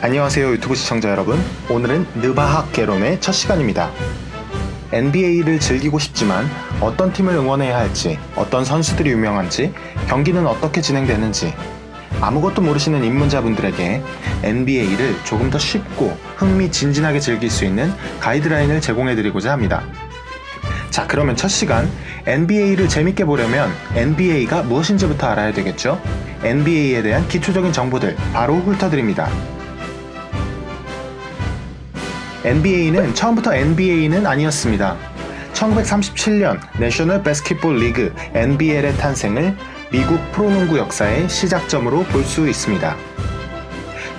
안녕하세요 유튜브 시청자 여러분. 오늘은 느바학 개론의 첫 시간입니다. NBA를 즐기고 싶지만 어떤 팀을 응원해야 할지 어떤 선수들이 유명한지 경기는 어떻게 진행되는지 아무것도 모르시는 입문자분들에게 NBA를 조금 더 쉽고 흥미진진하게 즐길 수 있는 가이드라인을 제공해드리고자 합니다. 자 그러면 첫 시간. NBA를 재밌게 보려면 NBA가 무엇인지부터 알아야 되겠죠? NBA에 대한 기초적인 정보들 바로 훑어드립니다 NBA는 처음부터 NBA는 아니었습니다. 1937년 내셔널 배스킷볼 리그 NBL의 탄생을 미국 프로농구 역사의 시작점으로 볼 수 있습니다.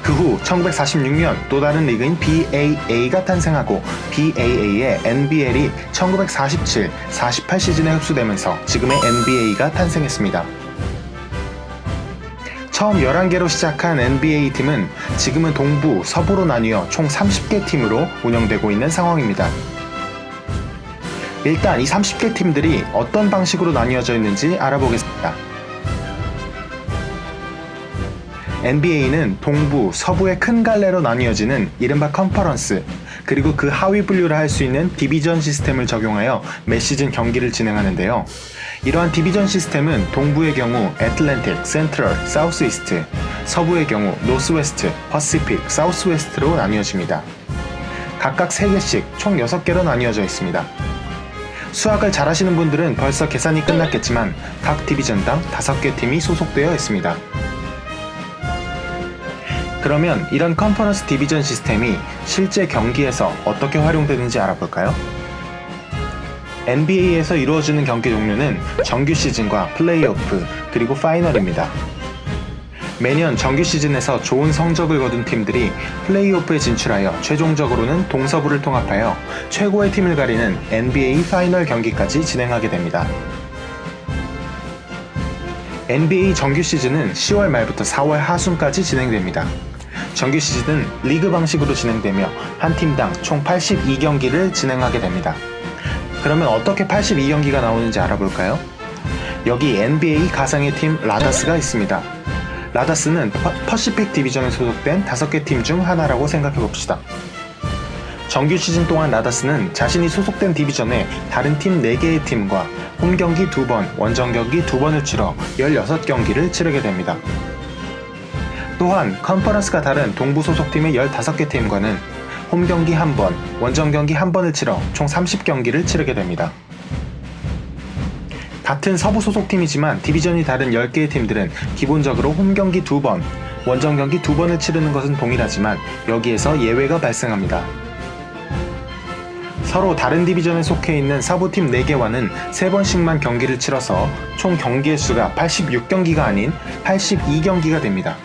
그 후 1946년 또 다른 리그인 BAA가 탄생하고 BAA의 NBL이 1947, 48 시즌에 흡수되면서 지금의 NBA가 탄생했습니다. 처음 11개로 시작한 NBA 팀은 지금은 동부, 서부로 나뉘어 총 30개 팀으로 운영되고 있는 상황입니다. 일단 이 30개 팀들이 어떤 방식으로 나뉘어져 있는지 알아보겠습니다. NBA는 동부, 서부의 큰 갈래로 나뉘어지는 이른바 컨퍼런스, 그리고 그 하위 분류를 할 수 있는 디비전 시스템을 적용하여 매 시즌 경기를 진행하는데요. 이러한 디비전 시스템은 동부의 경우 애틀랜틱, 센트럴, 사우스 이스트, 서부의 경우 노스웨스트, 퍼시픽, 사우스웨스트로 나뉘어집니다. 각각 3개씩 총 6개로 나뉘어져 있습니다. 수학을 잘하시는 분들은 벌써 계산이 끝났겠지만 각 디비전당 5개 팀이 소속되어 있습니다. 그러면 이런 컨퍼런스 디비전 시스템이 실제 경기에서 어떻게 활용되는지 알아볼까요? NBA에서 이루어지는 경기 종류는 정규 시즌과 플레이오프 그리고 파이널입니다. 매년 정규 시즌에서 좋은 성적을 거둔 팀들이 플레이오프에 진출하여 최종적으로는 동서부를 통합하여 최고의 팀을 가리는 NBA 파이널 경기까지 진행하게 됩니다. NBA 정규 시즌은 10월 말부터 4월 하순까지 진행됩니다. 정규 시즌은 리그 방식으로 진행되며 한 팀당 총 82경기를 진행하게 됩니다. 그러면 어떻게 82경기가 나오는지 알아볼까요? 여기 NBA 가상의 팀 라다스가 있습니다. 라다스는 퍼, 퍼시픽 디비전에 소속된 5개 팀 중 하나라고 생각해 봅시다. 정규 시즌 동안 라다스는 자신이 소속된 디비전의 다른 팀 4개의 팀과 홈 경기 2번, 원정 경기 2번을 치러 16경기를 치르게 됩니다. 또한 컨퍼런스가 다른 동부 소속팀의 15개 팀과는 홈 경기 1번, 원정 경기 1번을 치러 총 30경기를 치르게 됩니다. 같은 서부 소속팀이지만 디비전이 다른 10개의 팀들은 기본적으로 홈 경기 2번, 원정 경기 2번을 치르는 것은 동일하지만 여기에서 예외가 발생합니다. 서로 다른 디비전에 속해 있는 서부팀 4개와는 3번씩만 경기를 치러서 총 경기의 수가 86경기가 아닌 82경기가 됩니다.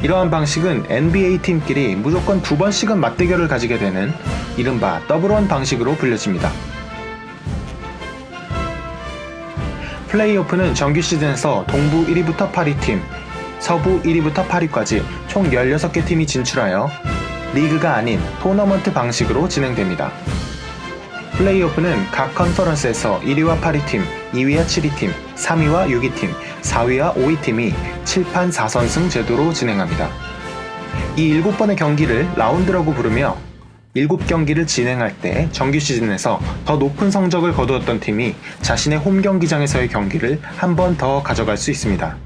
이러한 방식은 NBA 팀끼리 무조건 두 번씩은 맞대결을 가지게 되는 이른바 더블원 방식으로 불려집니다. 플레이오프는 정규 시즌에서 동부 1위부터 8위 팀, 서부 1위부터 8위까지 총 16개 팀이 진출하여 리그가 아닌 토너먼트 방식으로 진행됩니다. 플레이오프는 각 컨퍼런스에서 1위와 8위 팀, 2위와 7위 팀, 3위와 6위 팀, 4위와 5위 팀이 7판 4선승 제도로 진행합니다. 이 7번의 경기를 라운드라고 부르며 7경기를 진행할 때 정규 시즌에서 더 높은 성적을 거두었던 팀이 자신의 홈 경기장에서의 경기를 한 번 더 가져갈 수 있습니다.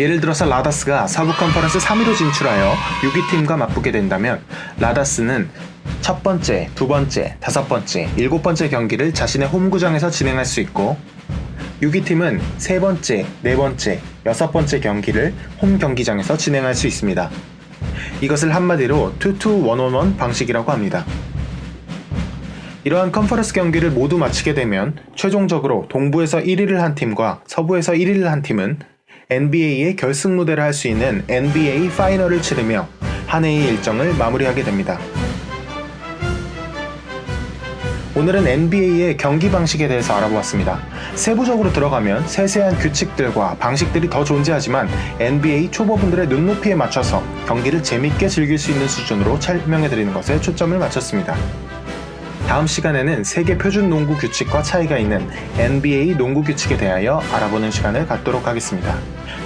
예를 들어서 라다스가 서부 컨퍼런스 3위로 진출하여 6위 팀과 맞붙게 된다면 라다스는 첫 번째, 두 번째, 다섯 번째, 일곱 번째 경기를 자신의 홈구장에서 진행할 수 있고 6위 팀은 세 번째, 네 번째, 여섯 번째 경기를 홈 경기장에서 진행할 수 있습니다. 이것을 한마디로 2-2-1-1-1 방식이라고 합니다. 이러한 컨퍼런스 경기를 모두 마치게 되면 최종적으로 동부에서 1위를 한 팀과 서부에서 1위를 한 팀은 NBA의 결승 무대를 할 수 있는 NBA 파이널을 치르며 한 해의 일정을 마무리하게 됩니다. 오늘은 NBA의 경기 방식에 대해서 알아보았습니다. 세부적으로 들어가면 세세한 규칙들과 방식들이 더 존재하지만 NBA 초보분들의 눈높이에 맞춰서 경기를 재밌게 즐길 수 있는 수준으로 설명해 드리는 것에 초점을 맞췄습니다. 다음 시간에는 세계 표준 농구 규칙과 차이가 있는 NBA 농구 규칙에 대하여 알아보는 시간을 갖도록 하겠습니다.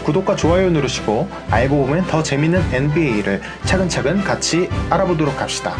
구독과 좋아요 누르시고 알고 보면 더 재밌는 NBA를 차근차근 같이 알아보도록 합시다.